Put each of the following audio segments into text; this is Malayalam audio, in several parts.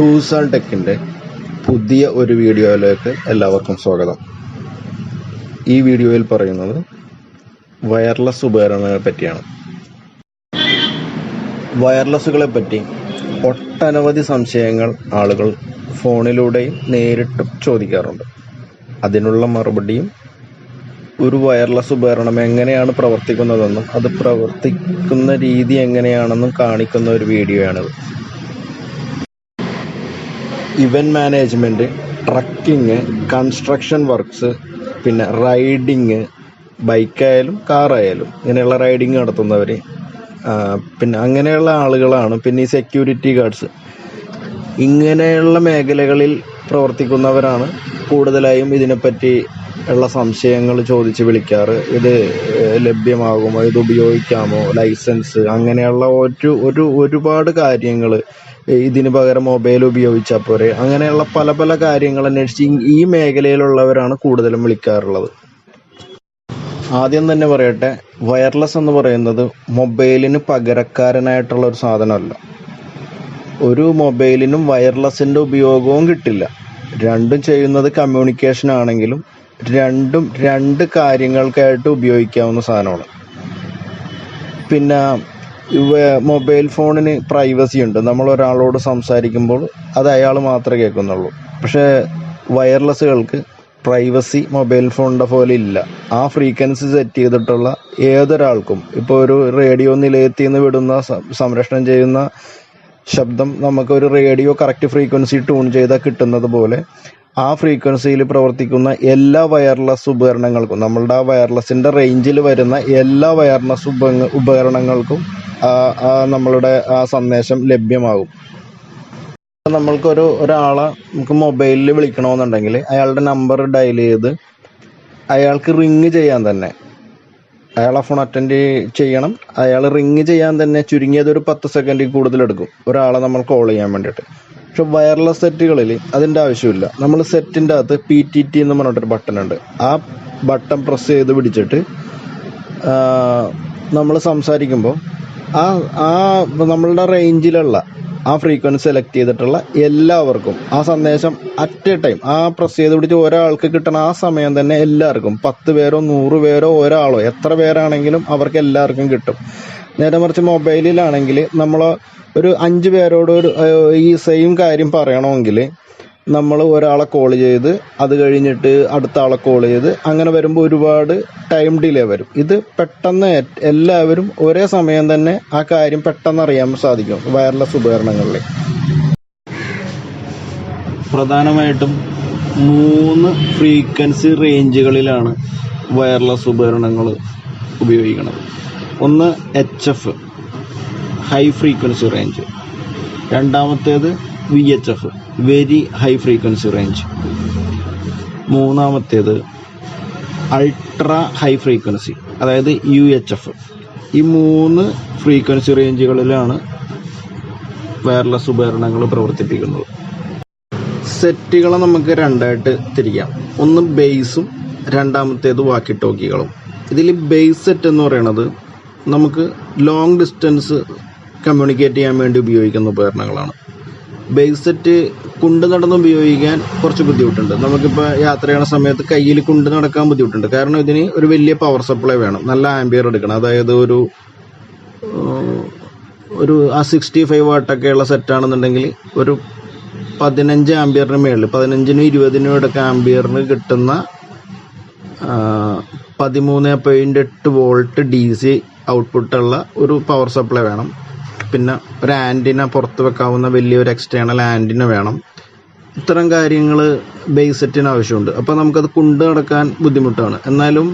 ആൻഡ് ടെക്കിന്റെ പുതിയ ഒരു വീഡിയോയിലേക്ക് എല്ലാവർക്കും സ്വാഗതം. ഈ വീഡിയോയിൽ പറയുന്നത് വയർലെസ് ഉപകരണങ്ങളെ പറ്റിയാണ്. വയർലെസ്സുകളെ പറ്റി ഒട്ടനവധി സംശയങ്ങൾ ആളുകൾ ഫോണിലൂടെയും നേരിട്ടും ചോദിക്കാറുണ്ട്. അതിനുള്ള മറുപടിയും ഒരു വയർലെസ് ഉപകരണം എങ്ങനെയാണ് പ്രവർത്തിക്കുന്നതെന്നും അത് പ്രവർത്തിക്കുന്ന രീതി എങ്ങനെയാണെന്നും കാണിക്കുന്ന ഒരു വീഡിയോയാണിത്. Event management trucking construction works പിന്നെ റൈഡിങ് ബൈക്കായാലും കാറായാലും ഇങ്ങനെയുള്ള റൈഡിങ് നടത്തുന്നവർ പിന്നെ അങ്ങനെയുള്ള ആളുകളാണ്. പിന്നെ ഈ സെക്യൂരിറ്റി ഗാർഡ്സ്. ഇങ്ങനെയുള്ള മേഖലകളിൽ പ്രവർത്തിക്കുന്നവരാണ് കൂടുതലായും ഇതിനെപ്പറ്റി ഉള്ള സംശയങ്ങൾ ചോദിച്ച് വിളിക്കാറ്. ഇത് ലഭ്യമാകുമോ? ഇത് ഉപയോഗിക്കാമോ? ലൈസൻസ് അങ്ങനെയുള്ള ഒരു ഒരു ഒരുപാട് കാര്യങ്ങൾ ഇതിന് പകരം മൊബൈൽ ഉപയോഗിച്ചാൽ പോരെ. അങ്ങനെയുള്ള പല പല കാര്യങ്ങൾ അന്വേഷിച്ച് ഈ- മേഖലയിലുള്ളവരാണ് കൂടുതലും വിളിക്കാറുള്ളത്. ആദ്യം തന്നെ പറയട്ടെ വയർലെസ് എന്ന് പറയുന്നത് മൊബൈലിന് പകരക്കാരനായിട്ടുള്ള ഒരു സാധനമല്ല. ഒരു മൊബൈലിനും വയർലെസിന്റെ ഉപയോഗവും കിട്ടില്ല. രണ്ടും ചെയ്യുന്നത് കമ്മ്യൂണിക്കേഷൻ ആണെങ്കിലും രണ്ടും രണ്ട് കാര്യങ്ങൾക്കായിട്ട് ഉപയോഗിക്കാവുന്ന സാധനമാണ്. പിന്നെ മൊബൈൽ ഫോണിന് പ്രൈവസി ഉണ്ട്. നമ്മൾ ഒരാളോട് സംസാരിക്കുമ്പോൾ അത് അയാൾ മാത്രമേ കേൾക്കുന്നുള്ളൂ. പക്ഷേ വയർലെസ്സുകൾക്ക് പ്രൈവസി മൊബൈൽ ഫോണിന്റെ പോലെ ഇല്ല. ആ ഫ്രീക്വൻസി സെറ്റ് ചെയ്തിട്ടുള്ള ഏതൊരാൾക്കും ഇപ്പോൾ ഒരു റേഡിയോ നിലയത്തിൽ നിന്ന് വിടുന്ന സംരക്ഷണം ചെയ്യുന്ന ശബ്ദം നമുക്കൊരു റേഡിയോ കറക്റ്റ് ഫ്രീക്വൻസി ട്യൂൺ ചെയ്താൽ കിട്ടുന്നത് പോലെ ആ ഫ്രീക്വൻസിയിൽ പ്രവർത്തിക്കുന്ന എല്ലാ വയർലെസ് ഉപകരണങ്ങൾക്കും നമ്മളുടെ ആ വയർലെസിന്റെ റേഞ്ചിൽ വരുന്ന എല്ലാ വയർലെസ് ഉപ ഉപകരണങ്ങൾക്കും നമ്മളുടെ ആ സന്ദേശം ലഭ്യമാകും. നമ്മൾക്കൊരു ഒരാളെ നമുക്ക് മൊബൈലിൽ വിളിക്കണമെന്നുണ്ടെങ്കിൽ അയാളുടെ നമ്പർ ഡയൽ ചെയ്ത് അയാൾക്ക് റിങ് ചെയ്യാൻ തന്നെ അയാളെ ഫോൺ അറ്റൻഡ് ചെയ്യണം. അയാൾ റിങ് ചെയ്യാൻ തന്നെ ചുരുങ്ങിയത് ഒരു പത്ത് സെക്കൻഡിൽ കൂടുതൽ എടുക്കും. ഒരാളെ നമ്മൾ കോൾ ചെയ്യാൻ വേണ്ടിയിട്ട്. പക്ഷെ വയർലെസ് സെറ്റുകളിൽ അതിന്റെ ആവശ്യമില്ല. നമ്മൾ സെറ്റിന്റെ അകത്ത് പി ടി ടി എന്ന് പറഞ്ഞിട്ടൊരു ബട്ടൺ ഉണ്ട്. ആ ബട്ടൺ പ്രസ് ചെയ്ത് പിടിച്ചിട്ട് നമ്മൾ സംസാരിക്കുമ്പോൾ ആ ആ നമ്മളുടെ റേഞ്ചിലുള്ള ആ ഫ്രീക്വൻസി സെലക്ട് ചെയ്തിട്ടുള്ള എല്ലാവർക്കും ആ സന്ദേശം അറ്റ് എ ടൈം ആ പ്രസ് ചെയ്ത് പിടിച്ച് ഒരാൾക്ക് കിട്ടണ ആ സമയം തന്നെ എല്ലാവർക്കും പത്ത് പേരോ നൂറ് പേരോ ഒരാളോ എത്ര പേരാണെങ്കിലും അവർക്ക് എല്ലാവർക്കും കിട്ടും. നേരെ മറിച്ച് മൊബൈലിലാണെങ്കിൽ നമ്മൾ ഒരു അഞ്ച് പേരോട് ഒരു ഈ സെയിം കാര്യം പറയണമെങ്കിൽ നമ്മൾ ഒരാളെ കോൾ ചെയ്ത് അത് കഴിഞ്ഞിട്ട് അടുത്ത ആളെ കോൾ ചെയ്ത് അങ്ങനെ വരുമ്പോൾ ഒരുപാട് ടൈം ഡിലേ വരും. ഇത് പെട്ടെന്ന് എല്ലാവരും ഒരേ സമയം തന്നെ ആ കാര്യം പെട്ടെന്ന് അറിയാൻ സാധിക്കും വയർലെസ് ഉപകരണങ്ങളിൽ. പ്രധാനമായിട്ടും മൂന്ന് ഫ്രീക്വൻസി റേഞ്ചുകളിലാണ് വയർലെസ് ഉപകരണങ്ങൾ ഉപയോഗിക്കുന്നത് ഒന്ന് H F high frequency range രണ്ടാമത്തേത് V H F very high frequency range മൂന്നാമത്തേത് അൾട്രാ ഹൈ ഫ്രീക്വൻസി അതായത് യു എച്ച് എഫ് ഈ മൂന്ന് ഫ്രീക്വൻസി റേഞ്ചുകളിലാണ് വയർലെസ് ഉപകരണങ്ങൾ പ്രവർത്തിപ്പിക്കുന്നത്. സെറ്റുകളെ നമുക്ക് രണ്ടായിട്ട് തിരിക്കാം. ഒന്ന് ബേസും രണ്ടാമത്തേത് വാക്കി ടോക്കികളും ഇതിൽ ബേസ് സെറ്റ് എന്ന് പറയുന്നത് നമുക്ക് ലോങ് ഡിസ്റ്റൻസ് കമ്മ്യൂണിക്കേറ്റ് ചെയ്യാൻ വേണ്ടി ഉപയോഗിക്കുന്ന ഉപകരണങ്ങളാണ്. ബേസ് സെറ്റ് കൊണ്ട് നടന്ന് ഉപയോഗിക്കാൻ കുറച്ച് ബുദ്ധിമുട്ടുണ്ട്. നമുക്കിപ്പോൾ യാത്ര ചെയ്യണ സമയത്ത് കയ്യിൽ കുണ്ട് നടക്കാൻ ബുദ്ധിമുട്ടുണ്ട്. കാരണം ഇതിന് ഒരു വലിയ പവർ സപ്ലൈ വേണം. നല്ല ആംബിയർ എടുക്കണം. അതായത് ഒരു ഒരു ആ സിക്സ്റ്റി ഫൈവ് വാട്ടൊക്കെയുള്ള സെറ്റാണെന്നുണ്ടെങ്കിൽ ഒരു പതിനഞ്ച് ആംബിയറിന് മേളിൽ പതിനഞ്ചിനും ഇരുപതിനും ഇടയ്ക്ക് ആംബിയറിന് കിട്ടുന്ന പതിമൂന്ന് പോയിന്റ് എട്ട് വോൾട്ട് ഡി സി ഔട്ട്പുട്ടുള്ള ഒരു പവർ സപ്ലൈ വേണം. പിന്നെ ഒരു ആന്റിന പുറത്ത് വെക്കാവുന്ന വലിയൊരു എക്സ്റ്റേണൽ ആന്റിന വേണം. ഇത്തരം കാര്യങ്ങൾ ബേസ് സെറ്റിന് ആവശ്യമുണ്ട്. അപ്പോൾ നമുക്കത് കൊണ്ടു നടക്കാൻ ബുദ്ധിമുട്ടാണ്. എന്നാലും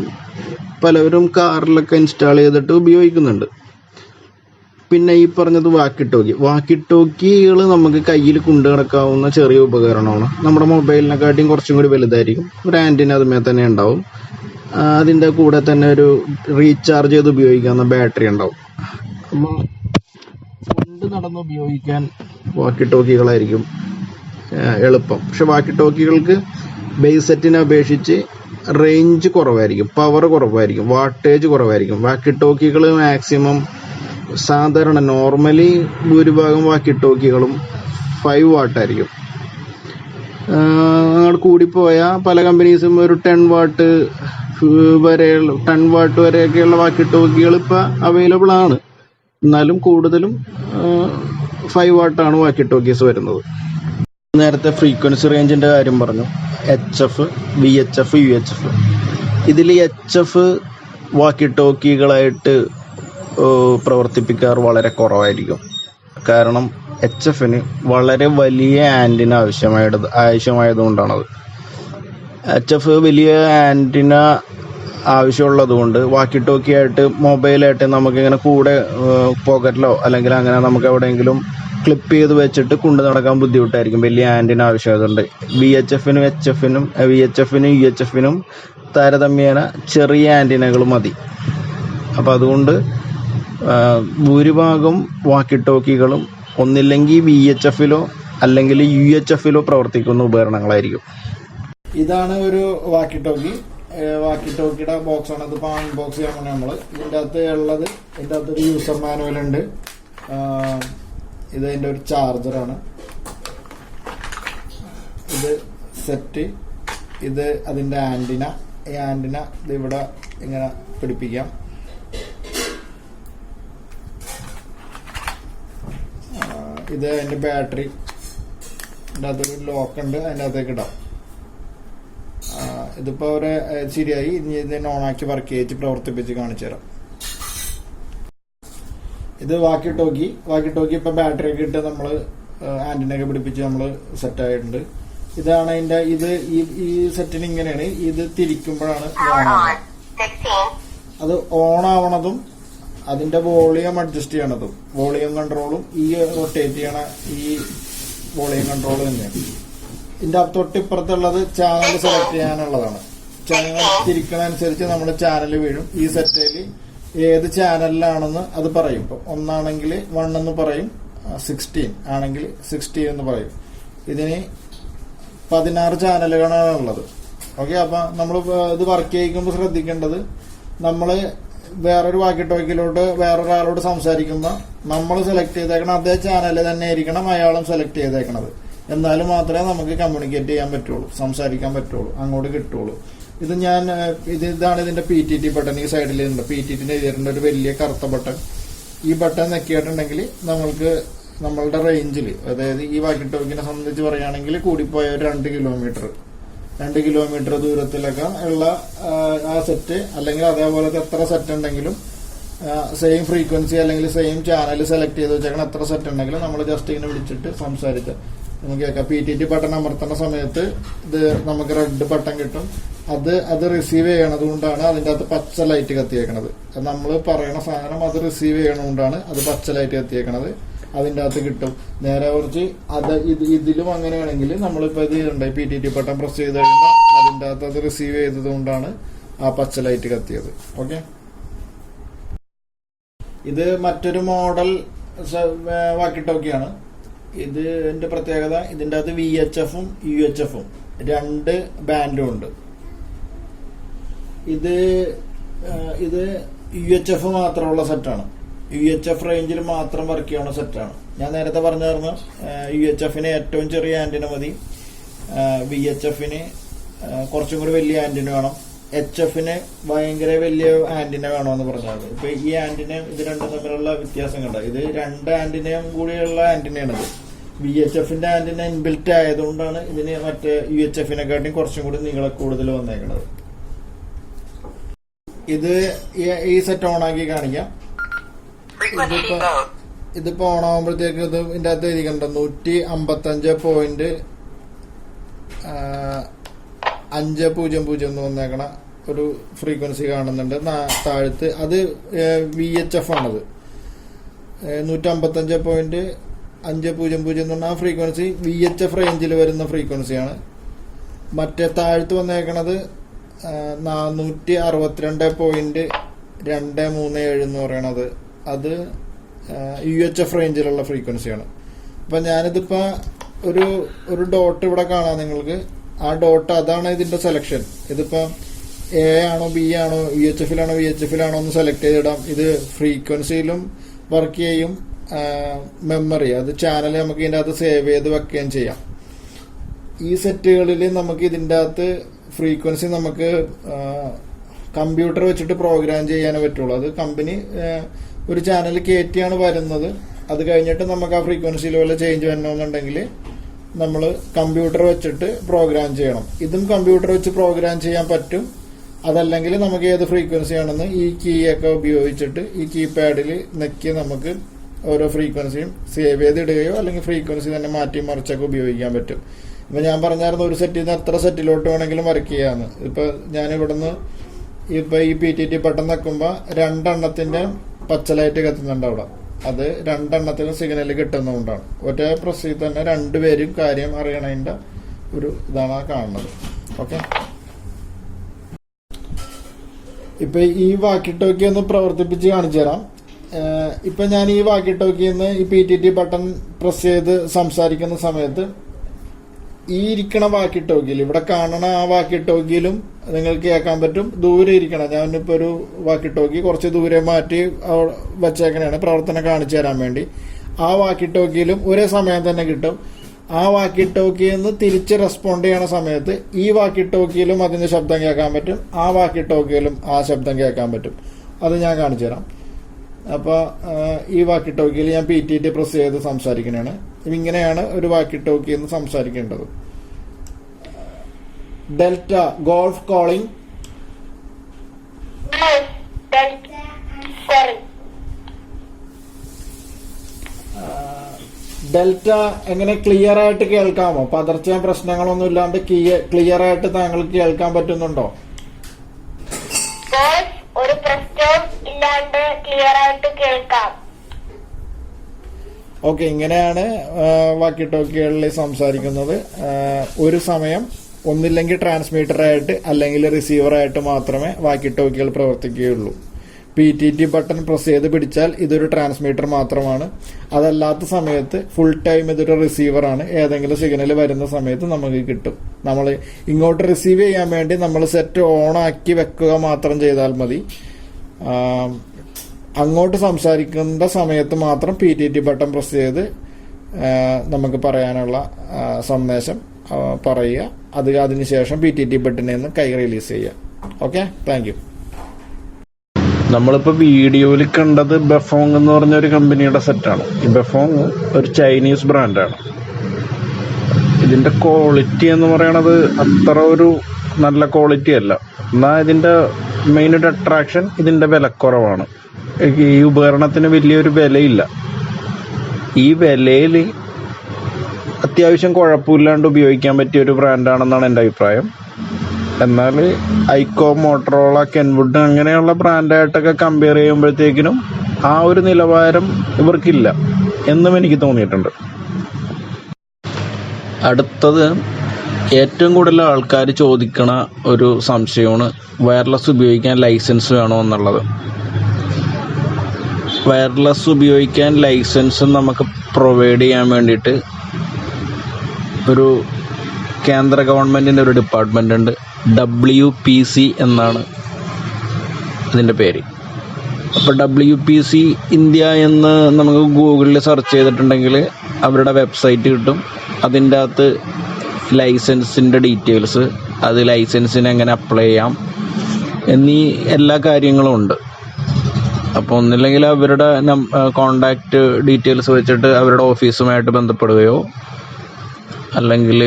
പലവരും കാറിലൊക്കെ ഇൻസ്റ്റാൾ ചെയ്തിട്ട് ഉപയോഗിക്കുന്നുണ്ട്. പിന്നെ ഈ പറഞ്ഞത് വാക്കി ടോക്കി വാക്കി ടോക്കികൾ നമുക്ക് കയ്യിൽ കൊണ്ടു നടക്കാവുന്ന ചെറിയ ഉപകരണമാണ്. നമ്മുടെ മൊബൈലിനെക്കാട്ടിയും കുറച്ചും കൂടി വലുതായിരിക്കും. ഒരു ആന്റിന അതുമേ തന്നെ ഉണ്ടാവും. അതിന്റെ കൂടെ തന്നെ ഒരു റീചാർജ് ചെയ്ത് ഉപയോഗിക്കാവുന്ന ബാറ്ററി ഉണ്ടാവും. അപ്പോൾ കൊണ്ട് നടന്ന് ഉപയോഗിക്കാൻ വാക്കി ടോക്കികളായിരിക്കും എളുപ്പം. പക്ഷെ വാക്കി ടോക്കികൾക്ക് ബേസ് സെറ്റിനെ അപേക്ഷിച്ച് റേഞ്ച് കുറവായിരിക്കും പവർ കുറവായിരിക്കും വാട്ടേജ് കുറവായിരിക്കും. വാക്കി ടോക്കികൾ മാക്സിമം സാധാരണ നോർമലി ഭൂരിഭാഗം വാക്കി ടോക്കികളും ഫൈവ് വാട്ടായിരിക്കും അങ്ങോട്ട് കൂടിപ്പോയ പല കമ്പനീസും ഒരു ടെൻ വാട്ട് വരെയുള്ള ടെൻ വാട്ട് വരെയൊക്കെയുള്ള ബാക്കി ടോക്കികൾ ഇപ്പോൾ അവൈലബിൾ ആണ്. എന്നാലും കൂടുതലും ഫൈവ് വാട്ടാണ് വാക്കി ടോക്കീസ് വരുന്നത്. നേരത്തെ ഫ്രീക്വൻസി റേഞ്ചിന്റെ കാര്യം പറഞ്ഞു. H F V H F U H F ഇതിൽ എച്ച് എഫ് വാക്കി ടോക്കികളായിട്ട് പ്രവർത്തിപ്പിക്കാറ് വളരെ കുറവായിരിക്കും. കാരണം എച്ച് എഫിന് വളരെ വലിയ ആന്റിന ആവശ്യമായത് ആവശ്യമായതുകൊണ്ടാണത്. എച്ച് എഫ് വലിയ ആന്റിന ആവശ്യമുള്ളത് കൊണ്ട് വാക്കി ടോക്കി ആയിട്ട് മൊബൈലായിട്ട് നമുക്കിങ്ങനെ കൂടെ പോക്കറ്റിലോ അല്ലെങ്കിൽ അങ്ങനെ നമുക്ക് എവിടെയെങ്കിലും ക്ലിപ്പ് ചെയ്ത് വെച്ചിട്ട് കൊണ്ടു നടക്കാൻ ബുദ്ധിമുട്ടായിരിക്കും. വലിയ ആന്റിന ആവശ്യമായതുകൊണ്ട്. വി എച്ച് എഫിനും എച്ച് എഫിനും വി എച്ച് എഫിനും യു എച്ച് എഫിനും താരതമ്യേന ചെറിയ ആന്റിനകൾ മതി. അപ്പം അതുകൊണ്ട് ഭൂരിഭാഗം വാക്കി ടോക്കികളും ഒന്നില്ലെങ്കിൽ വി എച്ച് എഫിലോ അല്ലെങ്കിൽ യു എച്ച് എഫിലോ പ്രവർത്തിക്കുന്ന ഉപകരണങ്ങളായിരിക്കും. ഇതാണ് ഒരു വാക്കി ടോക്കി വാക്കി ടോക്കിയുടെ ബോക്സ് ആണ് ഇത് അൺബോക്സ് ചെയ്യാൻ വേണ്ടി നമ്മൾ ഇതിന്റെ അകത്ത് ഉള്ളത് ഇതിന്റെ അകത്ത് ഒരു യൂസർ മാനുവൽ ഉണ്ട്. ഇത് അതിന്റെ ഒരു ചാർജറാണ് ഇത് സെറ്റ് ഇത് അതിന്റെ ആന്റിന ഈ ആന്റിന ഇത് ഇവിടെ ഇങ്ങനെ പിടിപ്പിക്കാം. ഇത് അതിന്റെ ബാറ്ററി ഇതിന്റെ അകത്തൊരു ലോക്ക് ഉണ്ട്. അതിന്റെ അകത്തേക്ക് ഇടാം. ഇതിപ്പോ അവരെ ശരിയായി. ഇനി ഇത് ഓണാക്കി വർക്ക് ചെയ്ത് പ്രവർത്തിപ്പിച്ച് കാണിച്ചു തരാം. ഇത് വാക്കി ടോക്കി. വാക്കി ടോക്കി ഇപ്പൊ ബാറ്ററി ഒക്കെ ഇട്ട് നമ്മൾ ആന്റിനൊക്കെ പിടിപ്പിച്ച് നമ്മൾ സെറ്റ് ആയിട്ടുണ്ട്. ഇതാണ് അതിന്റെ ഇത് ഈ സെറ്റിന് ഇങ്ങനെയാണ്. ഇത് തിരിക്കുമ്പോഴാണ്. അത് ഓൺ ആവണതും അതിന്റെ വോളിയം അഡ്ജസ്റ്റ് ചെയ്യണതും വോളിയം കൺട്രോളും ഈ റൊട്ടേറ്റ് ചെയ്യണ ഈ വോളിയം കൺട്രോൾ തന്നെയാണ്. ഇതിന്റെ തൊട്ടിപ്പുറത്തുള്ളത് ചാനൽ സെലക്ട് ചെയ്യാനുള്ളതാണ്. ചാനൽ തിരിക്കണ അനുസരിച്ച് നമ്മൾ ചാനൽ വീഴും. ഈ സെറ്റേൽ ഏത് ചാനലിലാണെന്ന് അത് പറയും. ഇപ്പൊ ഒന്നാണെങ്കിൽ വൺ എന്ന് പറയും സിക്സ്റ്റീൻ ആണെങ്കിൽ സിക്സ്റ്റീൻ എന്ന് പറയും. ഇതിന് പതിനാറ് ചാനലുകളാണ് ഉള്ളത്. ഓക്കെ അപ്പൊ നമ്മൾ ഇത് വർക്ക് ചെയ്യിക്കുമ്പോൾ ശ്രദ്ധിക്കേണ്ടത് നമ്മൾ വേറൊരു വാക്കി ടോക്കിലോട്ട് വേറൊരാളോട് സംസാരിക്കുമ്പോൾ നമ്മൾ സെലക്ട് ചെയ്തേക്കണം അതേ ചാനൽ തന്നെ ആയിരിക്കണം അയാളും സെലക്ട് ചെയ്തേക്കണത്. എന്നാലും മാത്രമേ നമുക്ക് കമ്മ്യൂണിക്കേറ്റ് ചെയ്യാൻ പറ്റുള്ളൂ സംസാരിക്കാൻ പറ്റുള്ളൂ അങ്ങോട്ട് കിട്ടുള്ളൂ. ഇത് ഞാൻ ഇത് ഇതാണ് ഇതിന്റെ പി ടി ടി ബട്ടൺ ഈ സൈഡിൽ ഉണ്ട് പി ടി ടിന്റെ എഴുതിയിട്ടുണ്ട് ഒരു വലിയ കറുത്ത ബട്ടൺ ഈ ബട്ടൺ നെക്കിയിട്ടുണ്ടെങ്കിൽ നമ്മൾക്ക് നമ്മളുടെ റേഞ്ചിൽ അതായത് ഈ വാക്കി ടോക്കിനെ സംബന്ധിച്ച് പറയുകയാണെങ്കിൽ കൂടിപ്പോയ ഒരു രണ്ട് കിലോമീറ്റർ രണ്ട് കിലോമീറ്റർ ദൂരത്തിലൊക്കെ ഉള്ള ആ, സെറ്റ് അല്ലെങ്കിൽ അതേപോലത്തെ എത്ര സെറ്റ് ഉണ്ടെങ്കിലും സെയിം ഫ്രീക്വൻസി അല്ലെങ്കിൽ സെയിം ചാനൽ സെലക്ട് ചെയ്ത് വെച്ചേക്കണം എത്ര സെറ്റ് ഉണ്ടെങ്കിലും നമ്മൾ ജസ്റ്റ് ഇങ്ങനെ വിളിച്ചിട്ട് സംസാരിച്ച്. നമുക്ക് കേൾക്കാം. പി ടി ടി ബട്ടൺ അമർത്തുന്ന സമയത്ത് ഇത് നമുക്ക് റെഡ് ബട്ടൺ കിട്ടും. അത് അത് റിസീവ് ചെയ്യണത് കൊണ്ടാണ് അതിന്റെ അകത്ത് പച്ച ലൈറ്റ് കത്തിയേക്കണത്. നമ്മൾ പറയണ സാധനം അത് റിസീവ് ചെയ്യണതുകൊണ്ടാണ് അത് പച്ച ലൈറ്റ് കത്തിയേക്കണത്. അതിന്റെ അകത്ത് കിട്ടും. നേരെ കുറച്ച് അത് ഇത് ഇതിലും അങ്ങനെയാണെങ്കിൽ നമ്മളിപ്പോൾ ഇത് ഉണ്ട് P T T button press ചെയ്ത് കഴിയുമ്പോൾ അതിന്റെ അകത്ത് അത് റിസീവ് ചെയ്തത് കൊണ്ടാണ് ആ പച്ച ലൈറ്റ് കത്തിയത്. ഓക്കെ ഇത് മറ്റൊരു മോഡൽ വാക്കി ടോക്കിയാണ് ഇത് എന്റെ പ്രത്യേകത ഇതിന്റെ അകത്ത് വി എച്ച് എഫും യു എച്ച് എഫും രണ്ട് ബാൻഡും ഉണ്ട്. ഇത് ഇത് യു എച്ച് എഫ് മാത്രമുള്ള സെറ്റാണ് യു എച്ച് എഫ് റേഞ്ചിൽ മാത്രം വർക്ക് ചെയ്യുന്ന സെറ്റാണ് ഞാൻ നേരത്തെ പറഞ്ഞു തരുന്നു യു എച്ച് എഫിന് ഏറ്റവും ചെറിയ ആന്റിന മതി. വി എച്ച് എഫിന് കുറച്ചും കൂടി വലിയ ആന്റിന വേണം. എച്ച് എഫിന് ഭയങ്കര വലിയ ആന്റിന വേണമെന്ന് പറഞ്ഞത് ഇപ്പൊ ഈ ആന്റിനയും ഇത് രണ്ടും തമ്മിലുള്ള വ്യത്യാസം കണ്ട ഇത് രണ്ട് ആന്റിനയും കൂടിയുള്ള ആന്റിനയാണിത് വി എച്ച് എഫിന്റെ ആന്റിന ഇൻബിൽറ്റ് ആയതുകൊണ്ടാണ് ഇതിന് മറ്റേ യു എച്ച് എഫിനെക്കാട്ടിയും കുറച്ചും കൂടി നീള കൂടുതൽ വന്നേക്കുന്നത് ഇത് ഈ- സെറ്റ് ഓൺ ആക്കി കാണിക്കാം. ഇതിപ്പോ. ഇതിപ്പോ ഓൺ ആകുമ്പോഴത്തേക്ക് ഇത് ഇതിന്റെ അകത്ത് എഴുതിക്കണ്ട. നൂറ്റി അമ്പത്തഞ്ച് പോയിന്റ് അഞ്ച് പൂജ്യം പൂജ്യം എന്ന് വന്നേക്കണ ഒരു ഫ്രീക്വൻസി കാണുന്നുണ്ട്. താഴത്ത് അത് വി എച്ച് എഫ് ആണത്. നൂറ്റമ്പത്തഞ്ച് പോയിന്റ് അഞ്ച് പൂജ്യം പൂജ്യം എന്ന് പറഞ്ഞാൽ ആ ഫ്രീക്വൻസി വി എച്ച് എഫ് റേഞ്ചിൽ വരുന്ന ഫ്രീക്വൻസിയാണ് മറ്റേ താഴത്ത് വന്നേക്കണത് നാനൂറ്റി അറുപത്തിരണ്ട് പോയിന്റ് രണ്ട് മൂന്ന് ഏഴ് എന്ന് പറയണത്. അത് യു എച്ച് എഫ് റേഞ്ചിലുള്ള ഫ്രീക്വൻസിയാണ് അപ്പം ഞാനിതിപ്പോൾ ഒരു ഒരു ഡോട്ട് ഇവിടെ കാണാം നിങ്ങൾക്ക്. ആ ഡോട്ട് അതാണ് ഇതിന്റെ സെലക്ഷൻ ഇതിപ്പോ എ ആണോ ബി ആണോ യു എച്ച് എഫിലാണോ വി എച്ച് എഫിലാണോ എന്ന് സെലക്ട് ചെയ്തിടാം. ഇത് ഫ്രീക്വൻസിയിലും വർക്ക് ചെയ്യും മെമ്മറി അത് ചാനൽ നമുക്ക് ഇതിന്റെ അകത്ത് സേവ് ചെയ്ത് വെക്കുകയും ചെയ്യാം. ഈ സെറ്റുകളിൽ നമുക്ക് ഇതിന്റെ അകത്ത് ഫ്രീക്വൻസി നമുക്ക് കമ്പ്യൂട്ടർ വെച്ചിട്ട് പ്രോഗ്രാം ചെയ്യാനേ പറ്റുള്ളൂ. അത് കമ്പനി ഒരു ചാനൽ കയറ്റിയാണ് വരുന്നത്. അത് കഴിഞ്ഞിട്ട് നമുക്ക് ആ ഫ്രീക്വൻസിയിൽ വല്ല ചേഞ്ച് വരണമെന്നുണ്ടെങ്കിൽ നമ്മൾ കമ്പ്യൂട്ടർ വെച്ചിട്ട് പ്രോഗ്രാം ചെയ്യണം. ഇതും കമ്പ്യൂട്ടർ വെച്ച് പ്രോഗ്രാം ചെയ്യാൻ പറ്റും. അതല്ലെങ്കിൽ നമുക്ക് ഏത് ഫ്രീക്വൻസി ആണെന്ന് ഈ കീ ഒക്കെ ഉപയോഗിച്ചിട്ട് ഈ കീപാഡിൽ നെക്കി നമുക്ക് ഓരോ ഫ്രീക്വൻസിയും സേവ് ചെയ്തിടുകയോ അല്ലെങ്കിൽ ഫ്രീക്വൻസി തന്നെ മാറ്റി മറിച്ചൊക്കെ ഉപയോഗിക്കാൻ പറ്റും. ഇപ്പം ഞാൻ പറഞ്ഞായിരുന്നു ഒരു സെറ്റിൽ നിന്ന് എത്ര സെറ്റിലോട്ട് വേണമെങ്കിലും വർക്ക് ചെയ്യാമെന്ന് ഇപ്പോൾ ഞാൻ ഇവിടുന്ന് ഇപ്പം ഈ പി ടി ടി ബട്ടൺ നിൽക്കുമ്പോൾ രണ്ടെണ്ണത്തിന്റെ പച്ചലൈറ്റ് കത്തുന്നുണ്ട് അവിടെ. അത് രണ്ടെണ്ണത്തിന് സിഗ്നൽ കിട്ടുന്നതുകൊണ്ടാണ്. ഒറ്റ പ്രസ്സിൽ തന്നെ രണ്ടുപേരും കാര്യം അറിയണതിന്റെ ഒരു ഇതാണ് കാണുന്നത്. ഓക്കെ ഇപ്പൊ ഈ വാക്കി ടോക്കി ഒന്ന് പ്രവർത്തിപ്പിച്ച് കാണിച്ചു തരാം. ഇപ്പൊ ഞാൻ ഈ വാക്കി ടോക്കിന്ന് ഈ P T T button press ചെയ്ത് സംസാരിക്കുന്ന സമയത്ത് ഈ ഇരിക്കണ വാക്കി ടോക്കിയിൽ ഇവിടെ കാണണ ആ വാക്കി ടോക്കിയിലും നിങ്ങൾക്ക് കേൾക്കാൻ പറ്റും ദൂരെ ഇരിക്കണം ഞാൻ ഇപ്പൊ ഒരു വാക്കി ടോക്കി കുറച്ച് ദൂരെ മാറ്റി വെച്ചേക്കണേ വെച്ചേക്കണേണ് പ്രവർത്തനം കാണിച്ചു തരാൻ വേണ്ടി. ആ വാക്കി ടോക്കിയിലും ഒരേ സമയം തന്നെ കിട്ടും. ആ വാക്കി ടോക്കിയിൽ നിന്ന് തിരിച്ച് റെസ്പോണ്ട് ചെയ്യണ സമയത്ത് ഈ വാക്കി ടോക്കിയിലും അതിന്റെ ശബ്ദം കേൾക്കാൻ പറ്റും ആ വാക്കി ടോക്കിയിലും ആ ശബ്ദം കേൾക്കാൻ പറ്റും. അത് ഞാൻ കാണിച്ചു തരാം. അപ്പോൾ ഈ വാക്കി ടോക്കിയിൽ ഞാൻ പി ടി ടി പ്രസ് ചെയ്ത് സംസാരിക്കുന്നതാണ് ഇങ്ങനെയാണ് ഒരു വാക്കി ടോക്കി എന്ന് സംസാരിക്കേണ്ടത്. ഡെൽറ്റ ഗോൾഫ് കോളിംഗ് ഡെൽറ്റ എങ്ങനെ ക്ലിയർ ആയിട്ട് കേൾക്കാമോ? പതർച്ചയും പ്രശ്നങ്ങളൊന്നും ഇല്ലാണ്ട് ക്ലിയർ ആയിട്ട് താങ്കൾക്ക് കേൾക്കാൻ പറ്റുന്നുണ്ടോ? ഒരു പ്രശ്നവും ഇല്ലാണ്ട് ക്ലിയർ ആയിട്ട് കേൾക്കാം. ഓക്കെ ഇങ്ങനെയാണ് വാക്കി ടോക്കികളിൽ സംസാരിക്കുന്നത്. ഒരു സമയം ഒന്നില്ലെങ്കിൽ ട്രാൻസ്മീറ്റർ ആയിട്ട് അല്ലെങ്കിൽ റിസീവർ ആയിട്ട് മാത്രമേ വാക്കി ടോക്കികൾ പ്രവർത്തിക്കുകയുള്ളൂ. P T T button press ചെയ്ത് പിടിച്ചാൽ ഇതൊരു ട്രാൻസ്മീറ്റർ മാത്രമാണ്. അതല്ലാത്ത സമയത്ത് ഫുൾ ടൈം ഇതൊരു റിസീവർ ആണ്. ഏതെങ്കിലും സിഗ്നൽ വരുന്ന സമയത്ത് നമുക്ക് കിട്ടും. നമ്മൾ ഇങ്ങോട്ട് റിസീവ് ചെയ്യാൻ വേണ്ടി നമ്മൾ സെറ്റ് ഓൺ ആക്കി വെക്കുക മാത്രം ചെയ്താൽ മതി. അങ്ങോട്ട് സംസാരിക്കേണ്ട സമയത്ത് മാത്രം P T T button press ചെയ്ത് നമുക്ക് പറയാനുള്ള സന്ദേശം പറയുക. അത് അതിനുശേഷം പി ടി ടി ബട്ടണിൽ നിന്ന് കൈ റിലീസ് ചെയ്യുക. ഓക്കെ താങ്ക് നമ്മളിപ്പോൾ വീഡിയോയിൽ കണ്ടത് ബെഫോങ് എന്ന് പറഞ്ഞ ഒരു കമ്പനിയുടെ സെറ്റാണ് ഈ ബെഫോങ് ഒരു ചൈനീസ് ബ്രാൻഡാണ് ഇതിന്റെ ക്വാളിറ്റി എന്ന് പറയണത് അത്ര ഒരു നല്ല ക്വാളിറ്റി അല്ല. എന്നാൽ ഇതിന്റെ മെയിൻ ഒരു അട്രാക്ഷൻ ഇതിന്റെ വിലക്കുറവാണ്. ഈ ഉപകരണത്തിന് വലിയൊരു വിലയില്ല. ഈ വിലയിൽ അത്യാവശ്യം കുഴപ്പമില്ലാണ്ട് ഉപയോഗിക്കാൻ പറ്റിയ ഒരു ബ്രാൻഡാണെന്നാണ് എന്റെ അഭിപ്രായം. എന്നാൽ ഐക്കോ മോട്ടറോള കെൻവുഡ് അങ്ങനെയുള്ള ബ്രാൻഡായിട്ടൊക്കെ കമ്പയർ ചെയ്യുമ്പോഴത്തേക്കിനും ആ ഒരു നിലവാരം ഇവർക്കില്ല എന്നും എനിക്ക് തോന്നിയിട്ടുണ്ട്. അടുത്തത് ഏറ്റവും കൂടുതൽ ആൾക്കാർ ചോദിക്കണ ഒരു സംശയമാണ് വയർലെസ് ഉപയോഗിക്കാൻ ലൈസൻസ് വേണോ എന്നുള്ളത്. വയർലെസ് ഉപയോഗിക്കാൻ ലൈസൻസ് നമുക്ക് പ്രൊവൈഡ് ചെയ്യാൻ വേണ്ടിയിട്ട് ഒരു കേന്ദ്ര ഗവൺമെന്റിന്റെ ഒരു ഡിപ്പാർട്ട്മെന്റ് ഉണ്ട്. ഡബ്ല്യു പി സി എന്നാണ് ഇതിന്റെ പേര്. അപ്പോൾ ഡബ്ല്യു പി സി ഇന്ത്യ എന്ന് നമുക്ക് ഗൂഗിളിൽ സെർച്ച് ചെയ്തിട്ടുണ്ടെങ്കിൽ അവരുടെ വെബ്സൈറ്റ് കിട്ടും. അതിന്റെ അകത്ത് ലൈസൻസിന്റെ ഡീറ്റെയിൽസ് അത് ലൈസൻസിന് എങ്ങനെ അപ്ലൈ ചെയ്യാം എന്നീ എല്ലാ കാര്യങ്ങളും ഉണ്ട്. അപ്പോൾ ഒന്നില്ലെങ്കിൽ അവരുടെ കോണ്ടാക്റ്റ് ഡീറ്റെയിൽസ് വെച്ചിട്ട് അവരുടെ ഓഫീസുമായിട്ട് ബന്ധപ്പെടുകയോ അല്ലെങ്കിൽ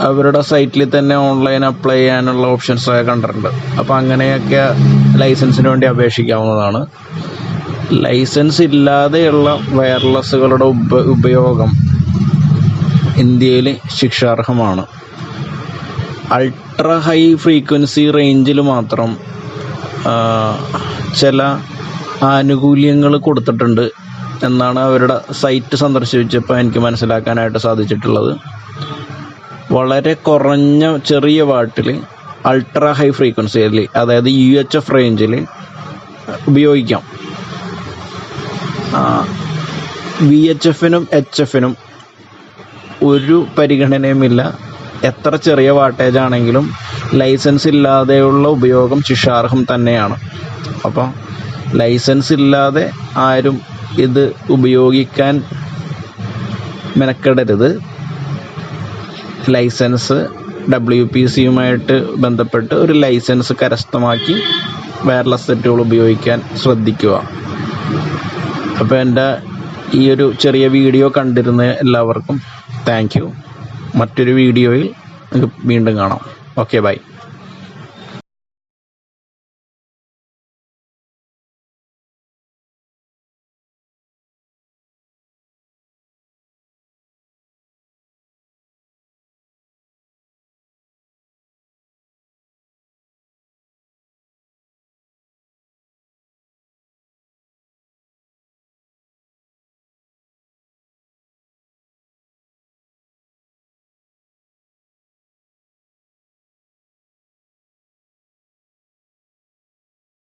അവരുടെ സൈറ്റിൽ തന്നെ ഓൺലൈൻ അപ്ലൈ ചെയ്യാനുള്ള ഓപ്ഷൻസ് ഒക്കെ കണ്ടിട്ടുണ്ട്. അപ്പോൾ അങ്ങനെയൊക്കെ ലൈസൻസിന് വേണ്ടി അപേക്ഷിക്കാവുന്നതാണ്. ലൈസൻസ് ഇല്ലാതെയുള്ള വയർലെസ്സുകളുടെ ഉപ ഉപയോഗം ഇന്ത്യയിൽ ശിക്ഷാർഹമാണ്. അൾട്രാ ഹൈ ഫ്രീക്വൻസി റേഞ്ചിൽ മാത്രം ചില ആനുകൂല്യങ്ങൾ കൊടുത്തിട്ടുണ്ട് എന്നാണ് അവരുടെ സൈറ്റ് സന്ദർശിച്ചപ്പോൾ എനിക്ക് മനസ്സിലാക്കാനായിട്ട് സാധിച്ചിട്ടുള്ളത്. വളരെ കുറഞ്ഞ ചെറിയ വാട്ടിൽ അൾട്രാ ഹൈ ഫ്രീക്വൻസിയിൽ അതായത് യു എച്ച് എഫ് റേഞ്ചിൽ ഉപയോഗിക്കാം. വി എച്ച് എഫിനും എച്ച് എഫിനും ഒരു പരിഗണനയുമില്ല. എത്ര ചെറിയ വാട്ടേജ് ആണെങ്കിലും ലൈസൻസ് ഇല്ലാതെയുള്ള ഉപയോഗം ശിക്ഷാർഹം തന്നെയാണ്. അപ്പോൾ ലൈസൻസ് ഇല്ലാതെ ആരും ഇത് ഉപയോഗിക്കാൻ മെനക്കെടരുത്. ലൈസൻസ് ഡബ്ല്യു പി സിയുമായിട്ട് ബന്ധപ്പെട്ട് ഒരു ലൈസൻസ് കരസ്ഥമാക്കി വയർലെസ് സെറ്റുകൾ ഉപയോഗിക്കാൻ ശ്രദ്ധിക്കുക. അപ്പോൾ എന്റെ ഈ ഒരു ചെറിയ വീഡിയോ കണ്ടിരുന്ന എല്ലാവർക്കും താങ്ക് യു മറ്റൊരു വീഡിയോയിൽ നമുക്ക് വീണ്ടും കാണാം. Okay bye